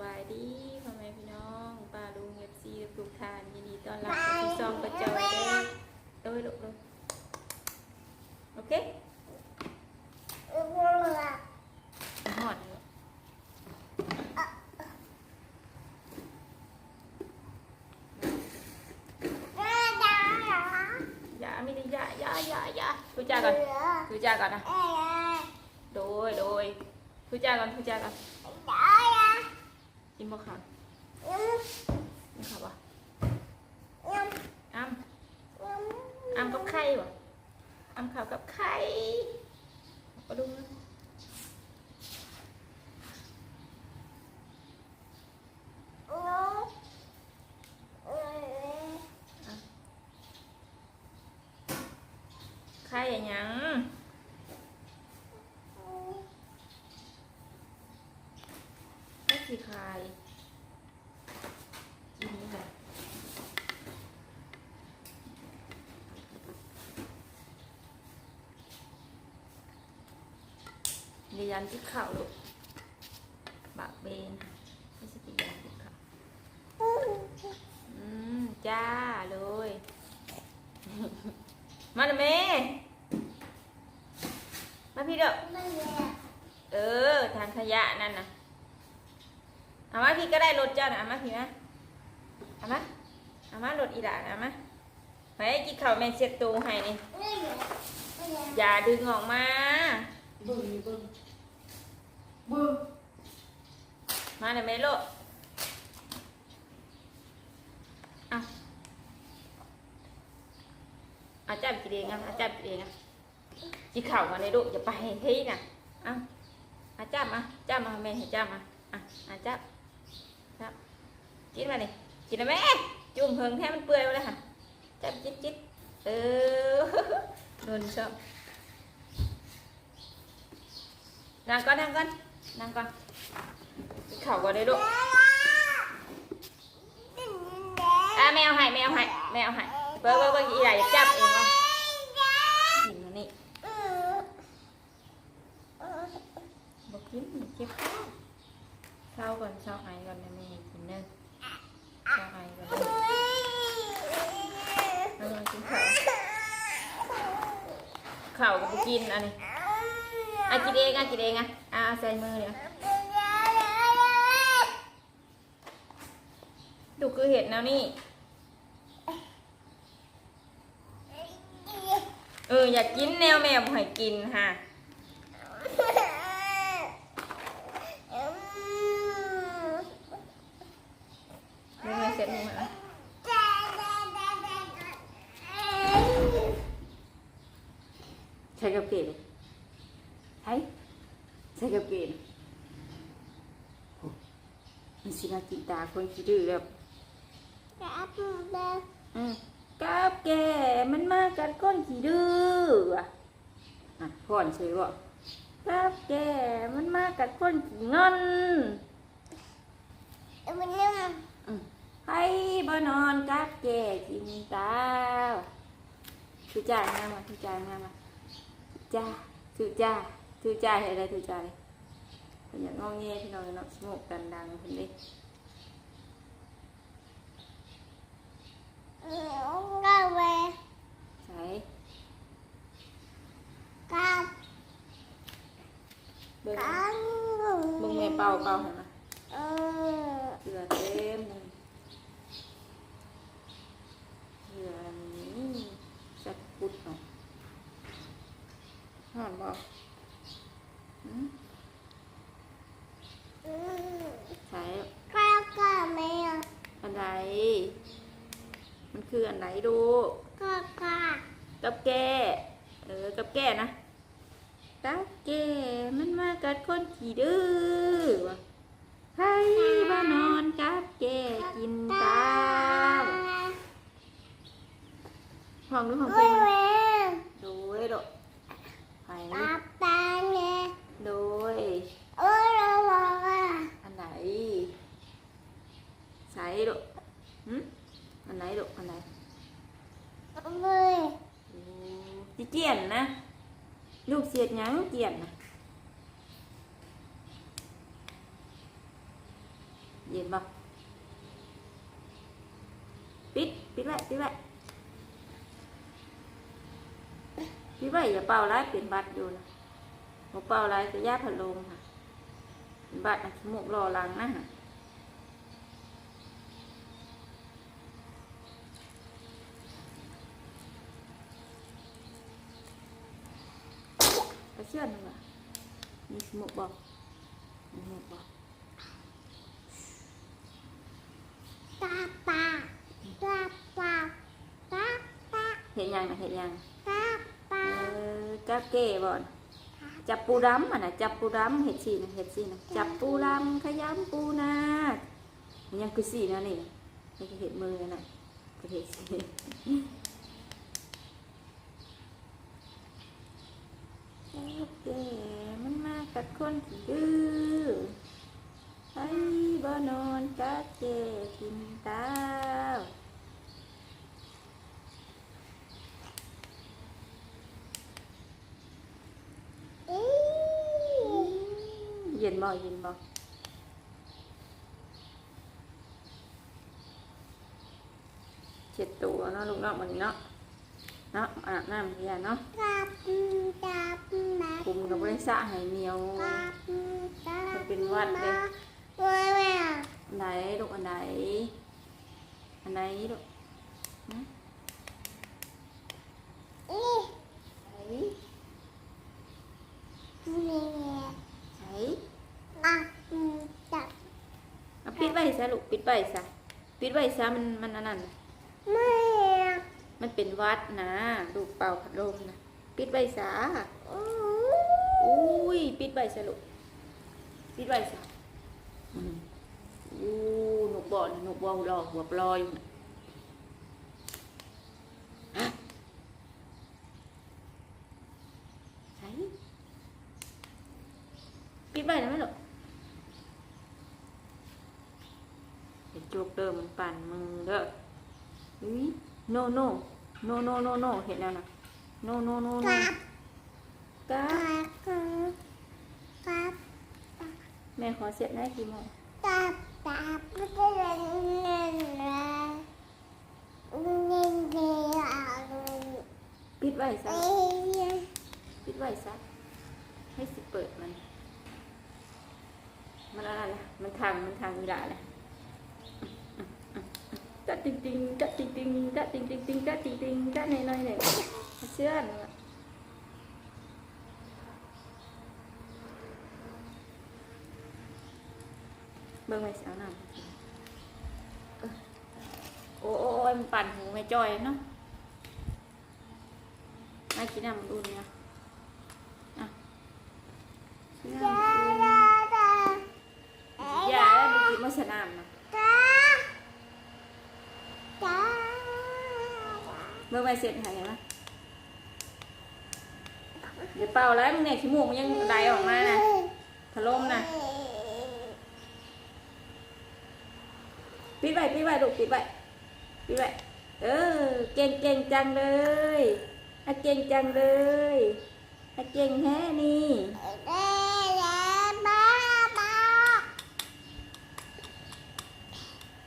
บายดีพ่อแม่พี่น้องป้าลุงเอฟซีทุกท่านยินดีต้อนรับเข้าสู่ซองประจอยเด้อโดยลูกเลยโอเคหอดเลยอย่าไม่ได้อย่าอย่าอย่าอย่าทุจ้าก่อนทุจ้าก่อนนะโดยโดยทุจ้าก่อนทุจ้าก่อนกิน บ่ขาวกินขาวปะอ้ำอ้ำกับไข่ปะอ้ำขาวกับไข่มาดูนะไข่ยังไม่สีไข่กินนี่ค่ะเรี ยนที่เข่าลูกบากเบนไม่ใช่ปียานที่เข่าอืมจ้าเลยมาเด้อแม่มาพี่เด้อเออทางขยะนั่นนะเอามาพี่ก็ได้รถเจ้านะเอามาพี่นะเอามาเอามารถอีด่านะเอามาไปกินข้าวแม่เช็ดตูให้นี่อย่าดึงออกมา บึ้งบึ้ง บึ้งมาเลยแม่โลดเอาอาจับกินเองอะอาจับกินเองอะกินข้ามาเลยลูกอย่าไปเฮ้ยนะเอาอาจับมาจับมาแม่ให้จับมาอะอาจับจับกินมาดิกินนะแม่จุ่มเพิงแท้มันเปื่อยไปเลยค่ะจับจิ๊ดจิ๊ดเออโดนชอบนั่งก่อนนั่งก่อน นั่งก่อนกินข้าวก่อนเลยลูกอะแมวให้แมวให้แมวให้เบิ้งเบิ้งเบิ้งอีใหญ่จับเองวะกินมานี่บอกกินเจ็บข้าวเช้าก่อนเช้าไอก่อนนะแม่กินเนอเช้าไอก่อนเลยเออกินข้าวข้าวก็บ่กินอันนี้อะกินเองอะกินเองอะ อ่าใส่มือเนี่ยดูคือเห็ดแนวนี่ เอออยากกินแนวแมวให้กินค่ะเดี๋ยวแม่เสร็จมือมาใช้กับเกลือใช้ใช้กับเกลือโอ้มั นสิมากินตาคนขี้ดื้อแล้วอืมกับแกมันมากัดก้นขี้ดื้ออะอะพ่อนช่วยบ่กับแกมันมากัดก้นขี้งอนอืมให้บ่นอนกับแกกินตาวทุจ่ายงามมาทุจ่ายงามมาจ้าทุจ่าทุจ่ายอะไรทุจ่ายเป็นอย่างงอแงพี่น้องเนาะสมุกกันดังเพิ่นเด้ใช่เบิ่งเบิ่งแม่เป่าเป่าเห็น ไหมเสือเต็มเลยเสือนี่สักพุดเนาะหอนบ่หื มใช่อันไหนมันคืออันไหนดูกับแก่เออกับแก่นะกับแก่มันมากัดคนขี้ดื้อวะให้บ้านอนกับแก่กินตาวห้องนู้นห้องเพลงโดยโดไปโดยอันไหนใส่โดหืม อันไหนโดอันไหนโอ้จิเจียนนะ ลูกเสียดหยังเจียนนะเย็นบ่ปิดปิดไว้ปิดไว้ปิดไว้อย่าเป่าร้ายเป็นบัดอยู่นะบ่เป่าร้ายจะยาพัดลมค่ะเป็นบัดนะขี้มูกรอหลังนะฮะ กระเชื่อนหนึ่งว่ะมีขี้มูกบ่มีขี้มูกบ่ตาปาตาปาตาปาเห็นยังนะเห็นยังตาปาเออจับเคนดื้อไอ้บ่นอนกัดเจกินตาเย็นบ่เย็นบ่เช็ดตัวเนาะลูกเนาะมันเนาะ เนาะอาบน้ำเพียเนาะตาปูตาปูมาคุมกับบริษัทให้เหนียวตาปูตามันเป็นหวัดเลยเว้ยเว้ยอันไหนลูกอันไหนอันไหนลูกนะอีไหนนี่ไหนตาปูตาเอาปิดไว้ซะลูกปิดไว้ซะปิดไว้ซะมันมันอันนั้นน่ะไม่มันเป็นหวัดนะลูกเป่าพัดลมนะปิดไว้ซะอู้อุ้ยปิดไว้ซะลูกปิดไว้ซะอืมอู้หนุกบ่อนะหนุกบ่อรอหัวปลอยอยู่นะฮะไหนปิดไว้นะแม่ลูกเห็นจุกเดิมมันปั่นมือเด้ออุ้ ยโนโนโนโนโนโนเห็นแล้วนะโนโนโนโนกราบกากราบกราบแม่ขอเสียบหน้ากี่โมงตาตาไม่ได้เล่นเล่นเลยเล่นเดียวปิดไว้ซะเอ้ยปิดไว้ซะให้สิเปิดมัน มันอะไรนะมันทางมันทางอีหลาเลย กัดติงติงกัดติงติงกัดติงติงติงกัดติงติงกัดในน้อยเนี่ยเชื่อนว่ะเบิ่งไว้สาวน้ำเออโอ้โอ้โอ้ยมันปั่นหูไม่จ้อยเนาะมากินน้ำอุ่นเนี่ยอะกิน ตา น้ำอุ่น ตาตา อย่าแล้วบุกินมาสนามนะ ตาตา เมื่อไปเสร็จหายไหมเดี๋ยวเป่าแล้วมึงเนี่ยขี้มูกมันยังไหลออกมานะพัดลมนะปิดไว้ปิดไว้ลูกปิดไว้ปิดไว้เออ เก่งเก่งจังเลยอะเก่งจังเลยอะเก่งแท้นี่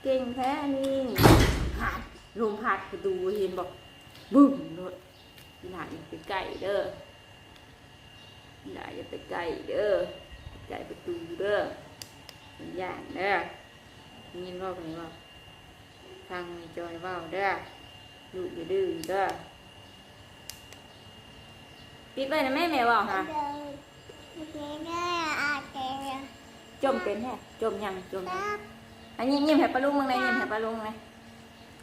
เก่งแท้นี่หัดลมพัดไปดูเห็นบอก บึ้มเลยพี่หลานอย่าไปใกล้เด้อพี่หลานอย่าไปใกล้เด้อใกล้ประตูเด้อเป็นอย่างเด้อได้ยินว่าเป็นว่าฟังไม่จอยเว่าเด้อลูกอย่าดื้อเด้อปิดไว้นะแม่แม่เว่าค่ะเดี๋ยวเดี๋ยวเดี๋ยวอาจจะจมเป็นแฮะจมยังจมยังตาอันนี้ยิ้มให้ปลาลุงมึงเลยยิ้มให้ปลาลุงเลย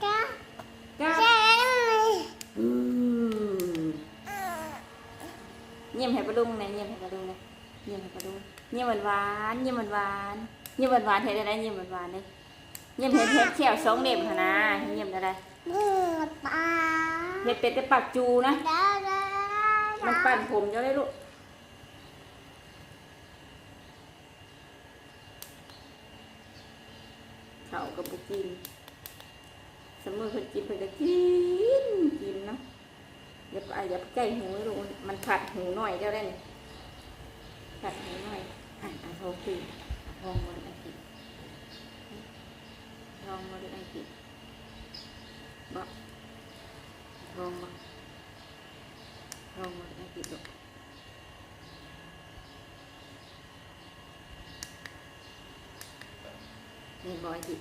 ตาก้าใช่ อืมเยี่ยมให้ปลาลุงนะเยี่ยมให้ปลาลุงนะเยี่ยมให้ปลาลุงเยี่ยมหวานหวานๆเยี่ยมหวานหวานๆเยี่ยมหวานหวานๆเห็นได้เยี่ยมหวานหวานๆเลยเยี่ยมเห็ดเห็ดแขวสองเล็บหั่นนะเยี่ยมได้บูดปาเห็ดเป็ดแต่ปากจูนะดาดามันปั่นผมเจ้าได้ลูกเขากับบุกินส มมติเพิ่นกินเพิ่นก็กินกินเนาะอย่าไปอย่าไปใกล้หูเลยลูกมันผัดหูหน่อยเจ้าได้นี่ผัดหูหน่อยอะอะโทรคุยอะโทรมันอะกินอืทองมาหรืออังกฤษบ่ทองบ่ทองมาหรืออังกฤษลูนี่บอยติ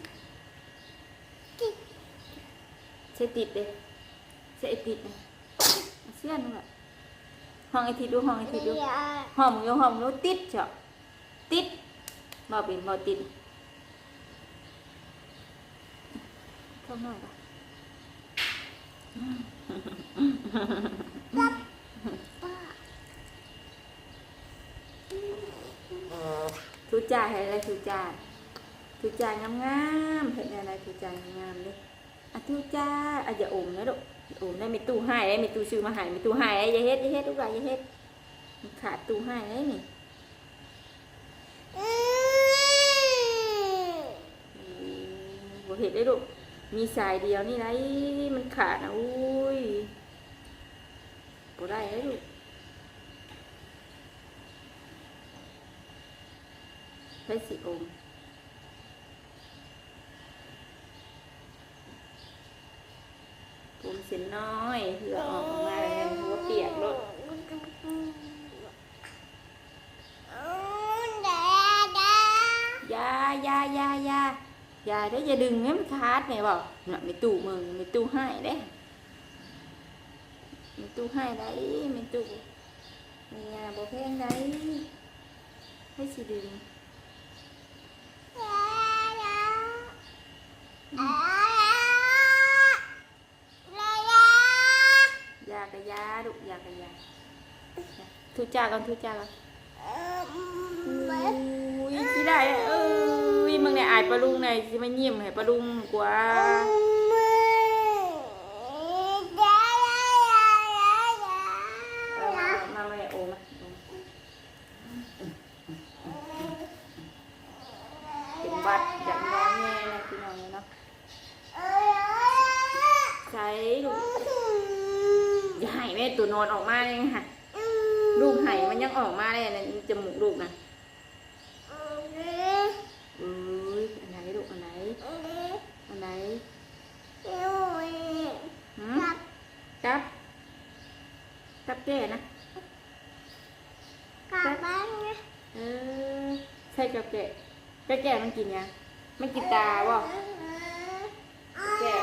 ดใช่ติดเด้ใช่ไอติดเอาเสี้ยนว่ะห้องไอติดดูห้องไอติดดูเดี๋ยวห้องมึงอยู่ห้องมึงติดเจ้ะติดบ่เป็นบ่ติดเข้าหน่อยปะทุจ่ายให้อะไรทุจ่ายทุจ่ายงามๆเห็นอะไรทุจ่ายงามๆเลย อะทุจ่าอะอย่าอมนะลูกอย่าอมได้มีตู้ให้ได้มีตู้ซื้อมาให้มีตู้ให้อย่าเฮ็ดอย่าเฮ็ดลูกหลานอย่าเฮ็ดขาดตู้ให้ได้นี่บ่เฮ็ดได้ลูกมีสายเดียวนี่ไรมันขาดนะอุ้ยบ่ได้ได้ลูกใช้สีอม ผมเส้นน้อยเพื่อออกมาเลยหัวเปียกรถอืมเปียวเดี๋ยยายายายายาได้อย่าดึงให้มันขาดไงบอกน่ะมีตู้มึงมีตู้ให้เด้มีตู้ให้ได้มีตู้มีงานบ่แพงได้ให้สิดึง เดี๋ยวเดี๋ยวเดี๋ยวเดี๋ยว ยากะยาลูกยากะยา ทุจ้ากันทุจ้ากันเอิ่มอุ้ยที่ได้เอ้ยมึงเนี่ยอายปลาลุงหน่อยสิมายิ้มให้ปลาลุงกว่าเอามามามาโอมาโอมาเป็นหวัดอยากน้องแง่นะพี่น้องเนาะใช้ลูกอย่าให้แม่ตัวนอนออกมาเลยค่ะลูกไห้มันยังออกมาเลยนะจมูกลูกนะเอ้ยอันไหนลูกอันไหนอันไหนหืมกับกับแก่นะเออใช่กับแก่ แก่แก่มันกินยังมันกินตาบ่แก่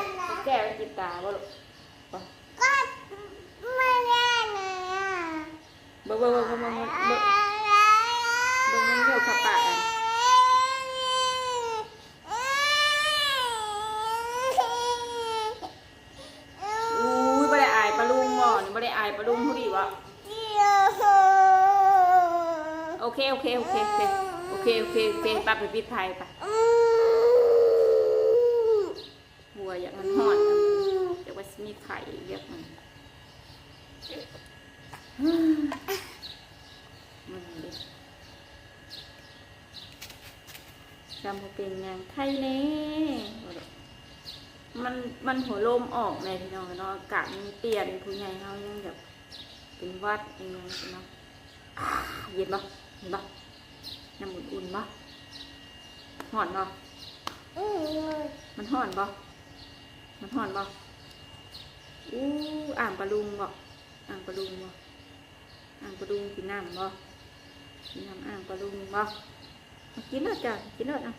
แก่มันกินตาบ่ลูกบ่ ก็ไม่ได้นะอะ เบิ่งเบิ่งเบิ่งเบิ่งเบิ่งเบิ่งเบิ่งมันเหี่ยวขับปากอะอุ้ยบ่ได้อายปลาลุงบ่นี่บ่ได้อายปลาลุงผู้ดีวะ โอเคโอเคโอเคโอเคโอเคโอเคโอเคปไปปิดไทยไปบัวอยากมันหอดอยากว่ามีไข่เยอะมันมันเด็กจำบ่เป็นหยังไทยแน่มันมันหัวลมออกในพี่น้องเนาะอากาศมันเปลี่ยนผู้ใหญ่เขายังแบบเป็นวัดเองเนาะเย็นบ่เห็นบ่น้ำอุ่นๆบ่หอนบ่มันหอนบ่มันหอนบ่อู้อ่างปลาลุงบ่อ่างปลาลุงบ่อ่างปลาลุงกินน้ำบ่กินน้ำอ่างปลาลุงบ่มากินเนาะจ้ะกินเนาะอะ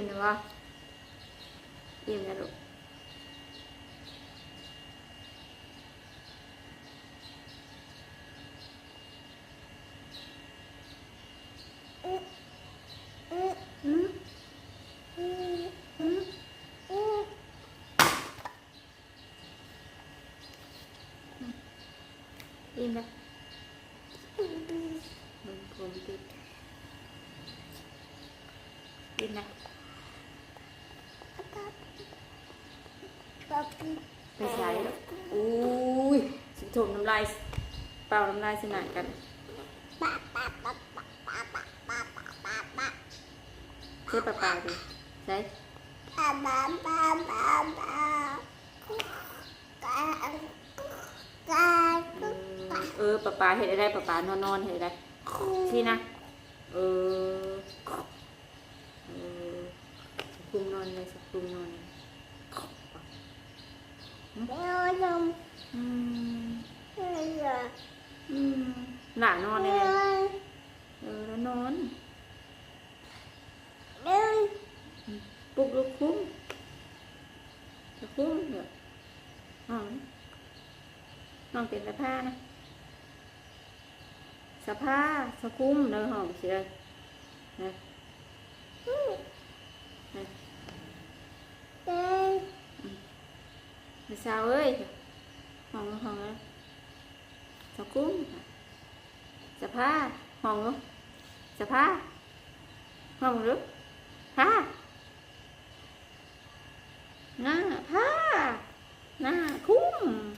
いうのは言うんだろう。いい。 ไปใช่อุ้ยสิถมน้ำลายเป่าน้ำลายสนานกันเจ๊ปะปาดิใช่เออปะปาเห็ดอะไรปะปานอนนอนเห็ดอะไรที่นะ เออ เออคุมนอนเลยสักคุมนอนเลย หลานอนเลยเออแล้วนอนปลุกลูกคุ้มลูกคุ้มเดี๋ยวน้องน้องเต็มสภานะสภาสคุ้มเนอห้องเสียนะ mà sao ơi hòn hòn sao cúng sao phá hòn luôn sao phá hòn luôn phá na phá na cúng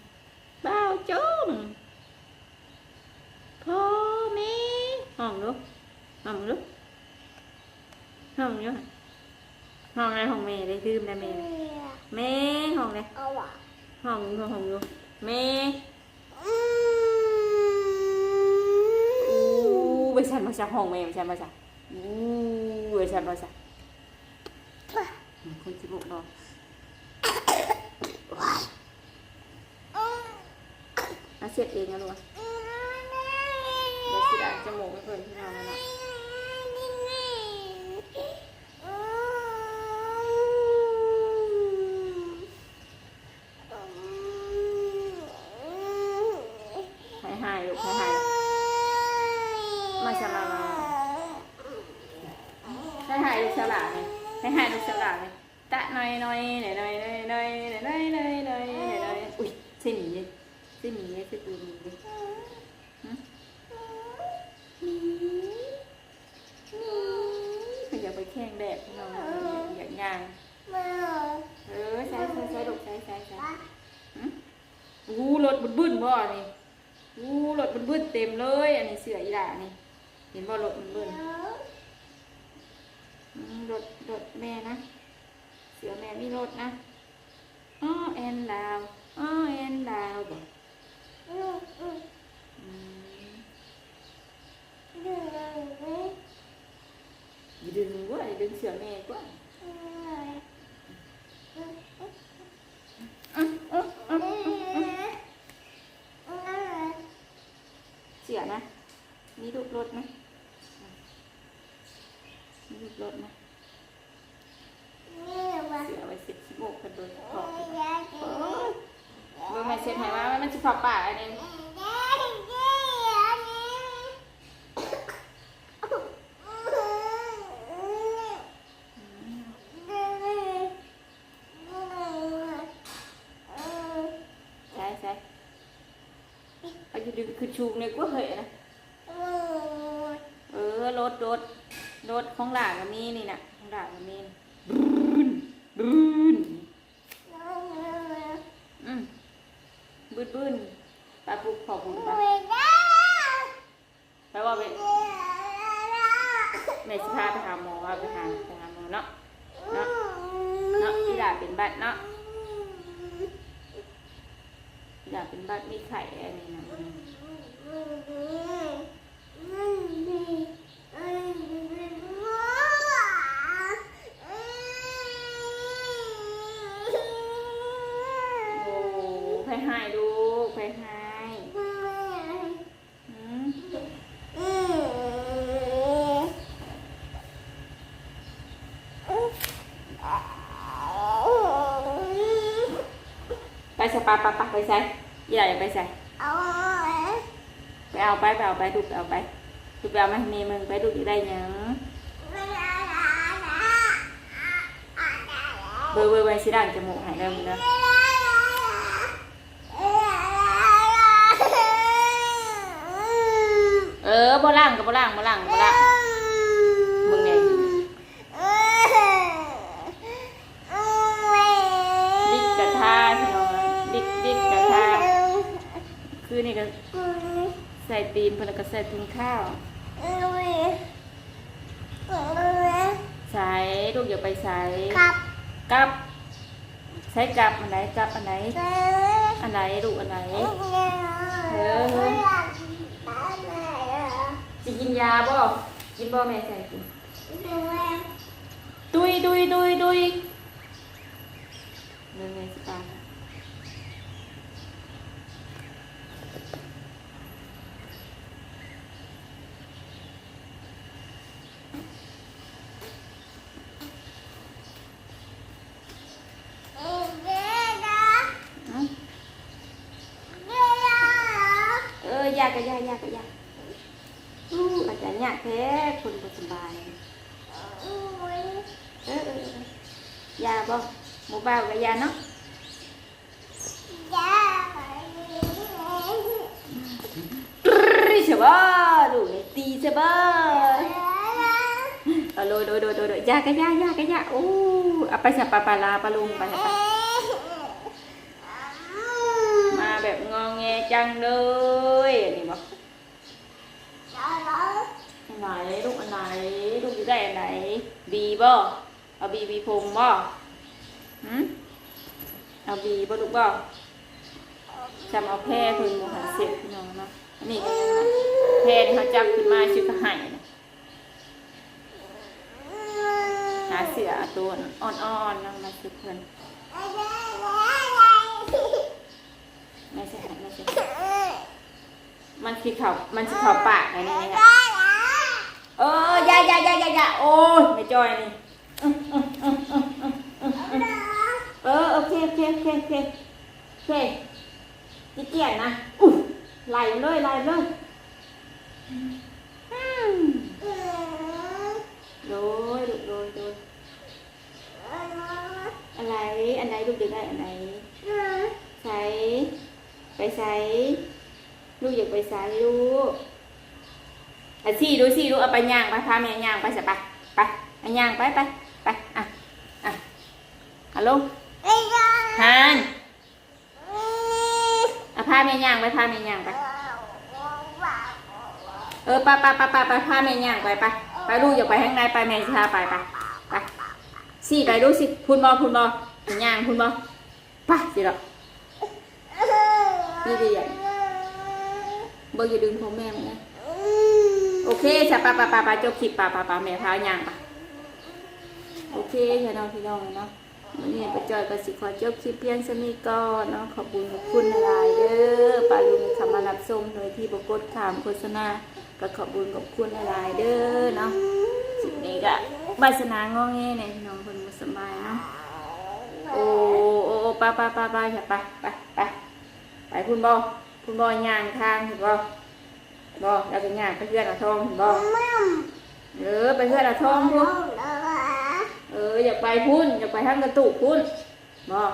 bao chốn phô mê hòn luôn hòn luôn hòn luôn hòn này hòn mè đây thương là mè này แม่ห้องไหนห้องห้องห้องอยู่แม่โอ้ไปฉันมาจากห้องแม่ไปฉันมาจาโอ้ไปฉันมาจากคนจิบบุกเราอาเสียเองนะลูกเดี๋ยวสิได้จมูกไม่เคยที่เราแล้วนะ ม่มีรถนะอ้อแอนดาวอ้อแอนดาวบอกอืมอย่าดึงกว่าอย่าดึงเสือแม่กว่าเสือนะมีลูกรถไหมมีลูกรถไหม เสือไว้เสร็จสิบโมกกันโดยเฉพาะเมื่อไม่เสร็จหายว่ามันจะเผาป่าอันนี้ใช่ใช่เอาจะดึงคือชูงเลยก็เหยนะเออรถรถรถของหลานก็มีนี่นะของหลานก็มีนบ รืนอืมบืนบืนตาปุกขอบคุณปะแปลว่าเป็นแม่สิพาไปหาหมอว่าไปหาไปหาหมอเนาะเนาะเนาะพี่ดาเป็นบัดเนาะพี่ดาเป็นบัดมีไข่อันนี้นะโอ้ไปหายดูกไปหายอืมไปใส่ปลาปาปาไปใส่ยี่ดาอย่ไปใส่ไปเอาไปไปเอาไปดูไปเอาไปดูไปเอามาให้แมีมึงไปดูอยู่ได้ยังเบอร์เบอร์ไว้สิด่างจมูกหายได้มึงเนาะเออบ่ล่างกับบ่ล่างบ่ล่างบ่ล่างไงดิกกระทาพี่น้องเอ้ยดิกดิกกระทาคือนี่ก็ใส่ ตีนเพิ่นแล้วก็ใส่ถุงข้าวใส่อย่าไปใส่กับกับใช้กับอันไหนกับอันไหนเอออันไหนลูกอันไหนเออสิกินยาบ่กินบ่แม่ใส่กินดุยดุยดุยดุยเดินแม่สิตาม เอ้าเออยากก็ยากยากก็ยากอู้อาจารย์ยากแท้คนบ่สบาย เออเออเออยาบ่ หมูบ่าวกับยาเนาะตรึใช่บ่ดูนี่ตีใช่บ่เอาโดยโดยโดยโดยโดยยากก็ยากย หนลูกอันไหนลูกอยู่ได้อันไหนบีบ่เอาบีบีพงบ่หืมเอาบีบ่ลูกบ่จำเอาแพร่คืนบ่หันเสร็จพี่น้องเนาะอันนี้ก็ยังนะแพร่นี่เขาจับขึ้นมาชื่อก็ให้นะหาเสือตัวอ่อนๆนั่งมาสิเพิ่นไม่ใช่ไม่ใช่มันคือเขามันคือเขาปากอันนี้นะเออยายายายายาโอ้ยไม่จอยนี่ เออโอเคโอเคโอเคโอเคโอเคนี่เกียนนะอุ้ยไล่เลยไหลเลยอืมโดยลูกโดยโดยอะไรอันไหนลูกอยากได้อันไหนใส่ไปใส่ลูกอยากไปใส่ลูกอะสิดูสิดูเอาไปย่างไปพาแม่ย่างไปสิไปไปเอาย่างไปไปไปอะอะฮัลโหลฮานเอาพาแม่ย่างไปพาแม่ย่างไป เออไปไปไปไปไปพาแม่ย่างไปไปไปลูกอย่าไปข้างในไปแม่พาไปไปไปสิไปดูสิพูนบอพูนบอย่างางพูนบอไปสิหรอกนี่ดีอะเบอร์อย่าดึงผมแม่มันนะโอเคจ้ะปะปะปะปะจบคลิปปะปะปะแม่พาย่างปะโอเคค่ะน้องพี่น้องเนาะ วันนี้ป้าจอยก็สิขอจบคลิปเพียงสนี้ก่อนเนาะขอบคุณขอบคุณหลายเด้อปาลุงคำมารับชมโดยที่บกดขามโฆษณาก็ขอบคุณขอบคุณหลายเด้อเนาะคลิปนี้ก็วาสนางอแงเนี่ยพี่น้องคนบ่สบายเนาะโอ้โอ้โอ้ไปไปไปไปอย่าไปไปไปไปคุณบอคุณบอย่างทางเห็นบอบอเราเป็นงานไปเพื่อนอาทองบอเออไปเพื่อนอาทองพุ่ เอออยากไปพุ่นอยากไปทางกระตุกพุ่นบอก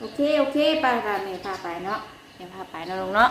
โอเคโอเคไปค่ะแม่พาไปเนาะแม่พาไปเนาะลุงเนาะ